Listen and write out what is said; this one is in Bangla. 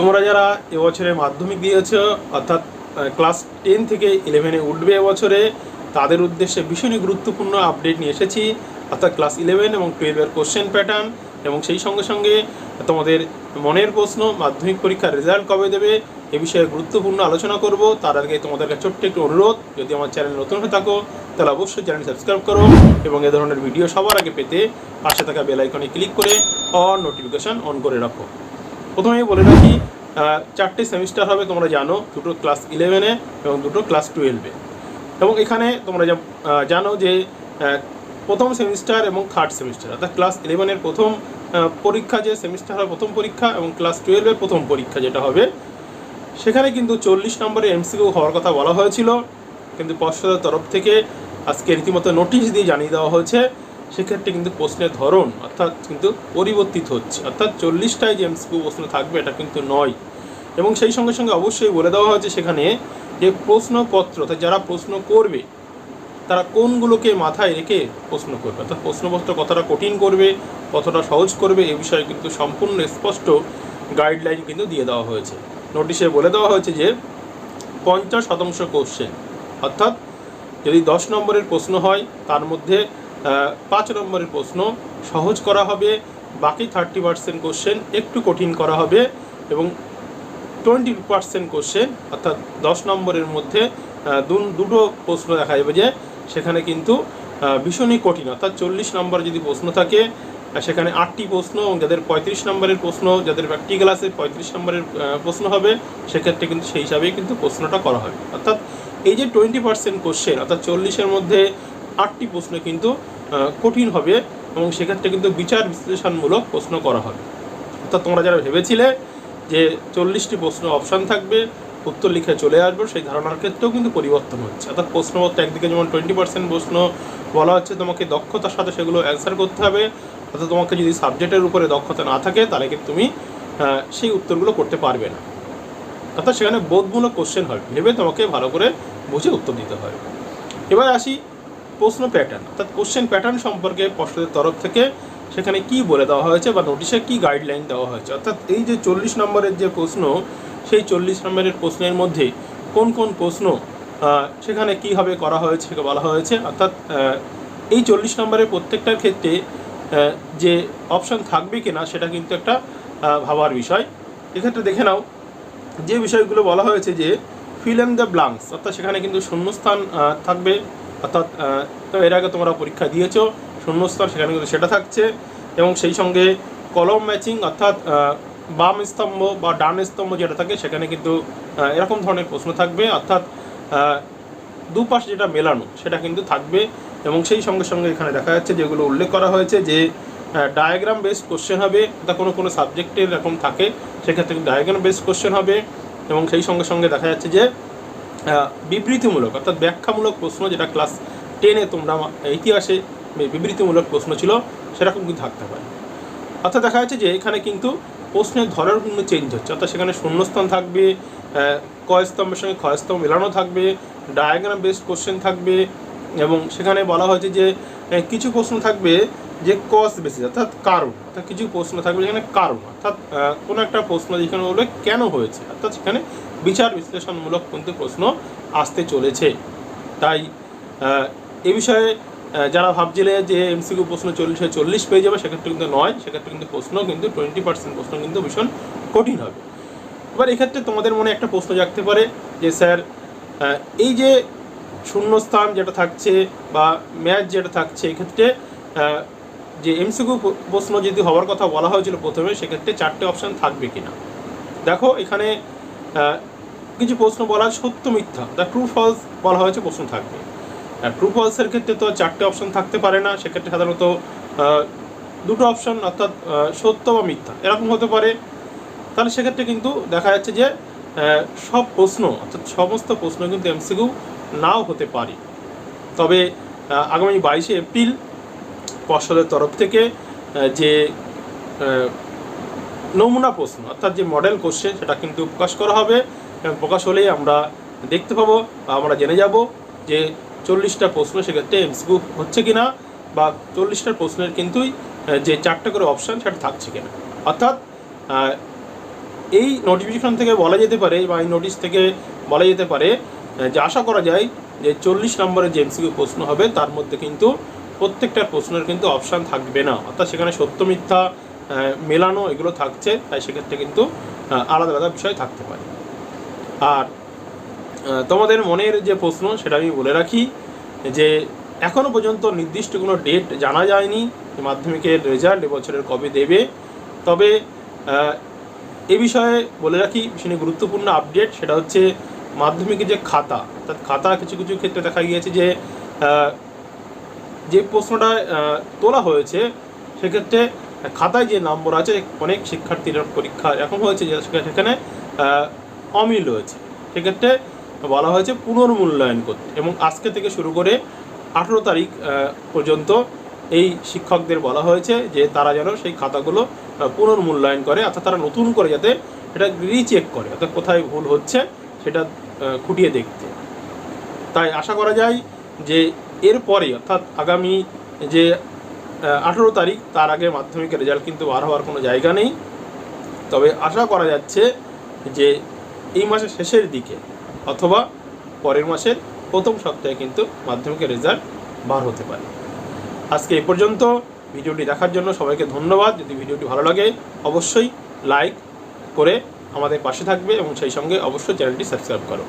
তোমরা যারা এবছরে মাধ্যমিক দিয়েছ, অর্থাৎ ক্লাস টেন থেকে ইলেভেনে উঠবে এবছরে তাদের উদ্দেশ্যে ভীষণই গুরুত্বপূর্ণ আপডেট নিয়ে এসেছি। অর্থাৎ ক্লাস ইলেভেন এবং টুয়েলভের কোশ্চেন প্যাটার্ন এবং সেই সঙ্গে সঙ্গে তোমাদের মনের প্রশ্ন, মাধ্যমিক পরীক্ষার রেজাল্ট কবে দেবে, এ বিষয়ে গুরুত্বপূর্ণ আলোচনা করব। তার আগে তোমাদের কাছে ছোট্ট একটু অনুরোধ, যদি আমার চ্যানেল নতুন হয়ে থাকো, তাহলে অবশ্যই চ্যানেল সাবস্ক্রাইব করো এবং এ ধরনের ভিডিও সবার আগে পেতে পাশে থাকা বেল আইকনে ক্লিক করে অন নোটিফিকেশন অন করে রাখো। প্রথমেই বলে রাখি চারটে সেমিস্টার হবে, তোমরা জানো, দুটো ক্লাস ইলেভেনে এবং দুটো ক্লাস টুয়েলভে এবং এখানে তোমরা জানো যে প্রথম সেমিস্টার এবং থার্ড সেমিস্টার অর্থাৎ ক্লাস ইলেভেনের প্রথম পরীক্ষা যে সেমিস্টার হয়, প্রথম পরীক্ষা এবং ক্লাস টুয়েলভের প্রথম পরীক্ষা যেটা হবে, সেখানে কিন্তু চল্লিশ নম্বরের এমসিকিউ হওয়ার কথা বলা হয়েছিল। কিন্তু পর্ষদের তরফ থেকে আজকে রীতিমতো নোটিশ দিয়ে জানিয়ে দেওয়া হয়েছে। সেক্ষেত্রে কিন্তু প্রশ্নের ধরন অর্থাৎ কিন্তু পরিবর্তিত হচ্ছে। অর্থাৎ চল্লিশটায় যে এমসিকিউ প্রশ্ন থাকবে, এটা কিন্তু নয়। এবং সেই সঙ্গে সঙ্গে অবশ্যই বলে দেওয়া হয়েছে সেখানে যে প্রশ্নপত্র, অর্থাৎ যারা প্রশ্ন করবে, তারা কোনগুলোকে মাথায় রেখে প্রশ্ন করবে? অর্থাৎ প্রশ্নপত্র কতটা কঠিন করবে, কতটা সহজ করবে, এ বিষয়ে কিন্তু সম্পূর্ণ স্পষ্ট গাইডলাইন কিন্তু দিয়ে দেওয়া হয়েছে। নোটিশে বলে দেওয়া হয়েছে যে পঞ্চাশ শতাংশ কোশ্চেন অর্থাৎ যদি দশ নম্বরের প্রশ্ন হয়, তার মধ্যে পাঁচ নম্বরের প্রশ্ন, সহজ করা হবে, বাকি থার্টি পার্সেন্ট কোশ্চেন একটু কঠিন করা হবে এবং টোয়েন্টি পার্সেন্ট কোশ্চেন অর্থাৎ দশ নম্বরের মধ্যে দু- দুটো প্রশ্ন দেখা যাবে যে সেখানে কিন্তু ভীষণই কঠিন। অর্থাৎ চল্লিশ নম্বর যদি প্রশ্ন থাকে সেখানে আটটি প্রশ্ন এবং যাদের পঁয়ত্রিশ নম্বরের প্রশ্ন, যাদের প্র্যাকটিক্যাল আছে পঁয়ত্রিশ নম্বরের প্রশ্ন হবে, সেক্ষেত্রে কিন্তু সেই হিসাবেই কিন্তু প্রশ্নটা করা হবে। অর্থাৎ এই যে টোয়েন্টি পার্সেন্ট কোশ্চেন অর্থাৎ চল্লিশের মধ্যে আটটি প্রশ্ন কিন্তু কঠিন হবে এবং সেক্ষেত্রে কিন্তু বিচার বিশ্লেষণমূলক প্রশ্ন করা হবে। অর্থাৎ তোমরা যারা ভেবেছিলে যে চল্লিশটি প্রশ্ন অপশান থাকবে, উত্তর লিখে চলে আসবে, সেই ধারণার ক্ষেত্রেও কিন্তু পরিবর্তন হচ্ছে। অর্থাৎ প্রশ্নপত্র একদিকে যেমন টোয়েন্টি পার্সেন্ট প্রশ্ন বলা হচ্ছে, তোমাকে দক্ষতার সাথে সেগুলো অ্যান্সার করতে হবে। অর্থাৎ তোমাকে যদি সাবজেক্টের উপরে দক্ষতা না থাকে, তাহলে কিন্তু তুমি সেই উত্তরগুলো করতে পারবে না। অর্থাৎ সেখানে বোধমূলক কোশ্চেন হবে। ভেবে তোমাকে ভালো করে বুঝে উত্তর দিতে হয় এবার আসি প্রশ্ন প্যাটার্ন অর্থাৎ কোশ্চেন প্যাটার্ন সম্পর্কে পর্ষদের তরফ থেকে সেখানে কি বলে দেওয়া হয়েছে বা নোটিশে কি গাইডলাইন দেওয়া হয়েছে। অর্থাৎ এই যে চল্লিশ নম্বরের যে প্রশ্ন, সেই চল্লিশ নম্বরের প্রশ্নের মধ্যে কোন কোন প্রশ্ন সেখানে কীভাবে করা হয়েছে বলা হয়েছে। অর্থাৎ এই চল্লিশ নম্বরের প্রত্যেকটার ক্ষেত্রে যে অপশান থাকবে কি না সেটা কিন্তু একটা ভাবার বিষয়। এক্ষেত্রে দেখে নাও, যে বিষয়গুলো বলা হয়েছে যে ফিল ইন দ্য ব্লাঙ্কস অর্থাৎ সেখানে কিন্তু শূন্যস্থান থাকবে। অর্থাৎ তো এর আগে তোমরা পরীক্ষা দিয়েছ শূন্যস্থান সেখানে কিন্তু সেটা থাকছে। এবং সেই সঙ্গে কলম ম্যাচিং, অর্থাৎ বাম স্তম্ভ বা ডান স্তম্ভ যেটা থাকে, সেখানে কিন্তু এরকম ধরনের প্রশ্ন থাকবে। অর্থাৎ দুপাশ যেটা মেলানো, সেটা কিন্তু থাকবে। এবং সেই সঙ্গে সঙ্গে এখানে দেখা যাচ্ছে যেগুলো উল্লেখ করা হয়েছে যে ডায়াগ্রাম বেসড কোশ্চেন হবে তা কোনো কোনো সাবজেক্টের এরকম থাকে, সেক্ষেত্রে ডায়াগ্রাম বেসড কোশ্চেন হবে। এবং সেই সঙ্গে সঙ্গে দেখা যাচ্ছে যে বিবৃতিমূলক অর্থাৎ ব্যাখ্যামূলক প্রশ্ন যেটা ক্লাস টেনে তোমরা ইতিহাসে বিবৃতিমূলক প্রশ্ন ছিল সেরকম কিন্তু থাকতে পারে। অর্থাৎ দেখা যাচ্ছে যে এখানে কিন্তু প্রশ্নের ধরন কিন্তু চেঞ্জ হচ্ছে অর্থাৎ সেখানে শূন্যস্থান থাকবে আহ, ক স্তম্ভের সঙ্গে খ স্তম্ভ মেলানো থাকবে ডায়াগ্রাম বেসড কোশ্চেন থাকবে এবং সেখানে বলা হয়েছে যে কিছু প্রশ্ন থাকবে যে কজ বেসিস অর্থাৎ কারণ, অর্থাৎ কিছু প্রশ্ন থাকবে যেখানে কারণ, অর্থাৎ কোনো একটা প্রশ্ন যেখানে বলবে কেন হয়েছে, অর্থাৎ সেখানে বিচার বিশ্লেষণমূলক কিন্তু প্রশ্ন আসতে চলেছে। তাই এ বিষয়ে যারা ভাবছিলে যে এমসিকিউ প্রশ্ন চল্লিশে চল্লিশ পেয়ে যাবে, সেক্ষেত্রে কিন্তু নয়, সেক্ষেত্রে কিন্তু প্রশ্ন কিন্তু টোয়েন্টি পার্সেন্ট প্রশ্ন কিন্তু ভীষণ কঠিন হবে। এবার এক্ষেত্রে তোমাদের মনে একটা প্রশ্ন জাগতে পারে যে, স্যার এই যে শূন্যস্থান যেটা থাকছে বা ম্যাচ যেটা থাকছে, এক্ষেত্রে যে এমসিকিউ প্রশ্ন যদি হওয়ার কথা বলা হয়েছিল প্রথমে, সেক্ষেত্রে চারটে অপশান থাকবে কিনা? দেখো, এখানে কিছু প্রশ্ন বলা সত্য মিথ্যা। দ্য ট্রু ফলস বলা হয়েছে, প্রশ্ন থাকবে। আর ট্রু ফলসের ক্ষেত্রে তো চারটে অপশান থাকতে পারে না। সেক্ষেত্রে সাধারণত দুটো অপশন অর্থাৎ সত্য বা মিথ্যা। এরকম হতে পারে। তাহলে সেক্ষেত্রে কিন্তু দেখা যাচ্ছে যে সব প্রশ্ন, অর্থাৎ সমস্ত প্রশ্ন কিন্তু এমসিকিউ নাও হতে পারে। তবে আগামী বাইশে এপ্রিল পর্ষদের তরফ থেকে যে নমুনা প্রশ্ন, অর্থাৎ যে মডেল কোশ্চেন সেটা কিন্তু প্রকাশ করা হবে। এবং প্রকাশ হলেই আমরা দেখতে পাবো বা আমরা জেনে যাব যে চল্লিশটা প্রশ্ন সেক্ষেত্রে এমসিকিউ হচ্ছে কিনা বা চল্লিশটার প্রশ্নের কিন্তুই যে চারটে করে অপশান সেটা থাকছে কিনা। অর্থাৎ এই নোটিফিকেশন থেকে বলা যেতে পারে বা এই নোটিশ থেকে বলা যেতে পারে যে আশা করা যায় যে চল্লিশ নম্বরের যে এমসিকিউ প্রশ্ন হবে, তার মধ্যে কিন্তু প্রত্যেকটার প্রশ্নের কিন্তু অপশান থাকবে না। অর্থাৎ সেখানে সত্য, মিথ্যা মেলানো এগুলো থাকছে, তাই সেক্ষেত্রে কিন্তু আলাদা আলাদা বিষয় থাকতে পারে। আর তোমাদের মনের যে প্রশ্ন, সেটা আমি বলে রাখি যে, এখনও পর্যন্ত নির্দিষ্ট কোনো ডেট জানা যায়নি মাধ্যমিকের রেজাল্ট এবছরের কবে দেবে। তবে এ বিষয়ে বলে রাখি ভীষণ গুরুত্বপূর্ণ আপডেট সেটা হচ্ছে মাধ্যমিকের যে খাতা, অর্থাৎ খাতা কিছু কিছু ক্ষেত্রে দেখা গিয়েছে যে যে প্রশ্নটা তোলা হয়েছে, সেক্ষেত্রে খাতায় যে নম্বর আছে, অনেক শিক্ষার্থীর পরীক্ষা এখন হয়েছে, যে সেখানে অমিল রয়েছে। সেক্ষেত্রে বলা হয়েছে পুনর্মূল্যায়ন করতে এবং আজকে থেকে শুরু করে আঠেরো তারিখ পর্যন্ত এই শিক্ষকদের বলা হয়েছে যে তারা যেন সেই খাতাগুলো পুনর্মূল্যায়ন করে, অর্থাৎ তারা নতুন করে যাতে এটা রিচেক করে, অর্থাৎ কোথায় ভুল হচ্ছে সেটা খুঁটিয়ে দেখতে। তাই আশা করা যায় যে এরপরে, অর্থাৎ আগামী যে আঠেরো তারিখ, তার আগে মাধ্যমিকের রেজাল্ট কিন্তু বার হওয়ার কোনো জায়গা নেই। তবে আশা করা যাচ্ছে যে, এই মাসের শেষের দিকে অথবা পরের মাসের প্রথম সপ্তাহে কিন্তু মাধ্যমিকের রেজাল্ট বার হতে পারে। আজকে এই পর্যন্ত। ভিডিওটি দেখার জন্য সবাইকে ধন্যবাদ। যদি ভিডিওটি ভালো লাগে, অবশ্যই লাইক করে আমাদের পাশে থাকবে এবং সেই সঙ্গে অবশ্যই চ্যানেলটি সাবস্ক্রাইব করো।